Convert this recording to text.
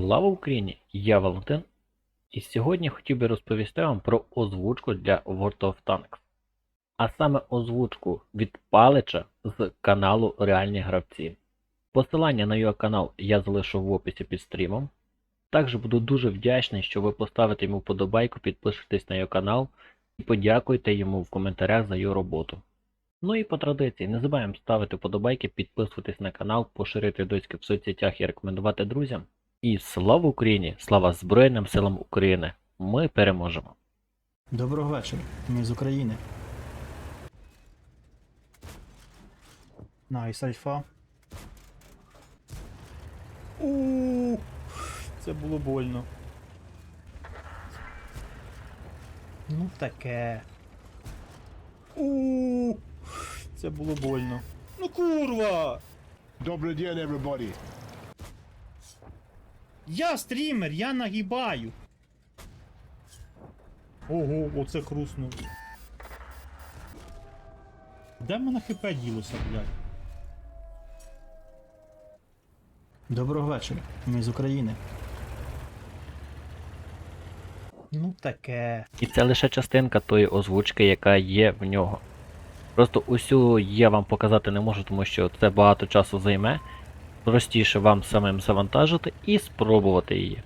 Слава Україні! Я Валентин, і сьогодні хотів би розповісти вам про озвучку для World of Tanks. А саме озвучку від Палича з каналу Реальні Гравці. Посилання на його канал я залишу в описі під стрімом. Також буду дуже вдячний, що ви поставите йому вподобайку, підпишетесь на його канал і подякуйте йому в коментарях за його роботу. Ну і по традиції, не забуваємо ставити вподобайки, підписуватись на канал, поширити доски в соцсетях і рекомендувати друзям. І слава Україні! Слава Збройним силам України! Ми переможемо! Доброго вечора. Ми з України. Найс альфа. у Це було больно. Ну таке. у Це було больно. Ну курва! Добрый день, everybody. Я стрімер, я нагибаю. Ого, оце хруснув. Де в мене хп ділося, блядь? Доброго вечора. Ми з України. Ну таке. І це лише частинка тої озвучки, яка є в нього. Просто усю я вам показати не можу, тому що це багато часу займе. Простіше вам самим завантажити і спробувати її.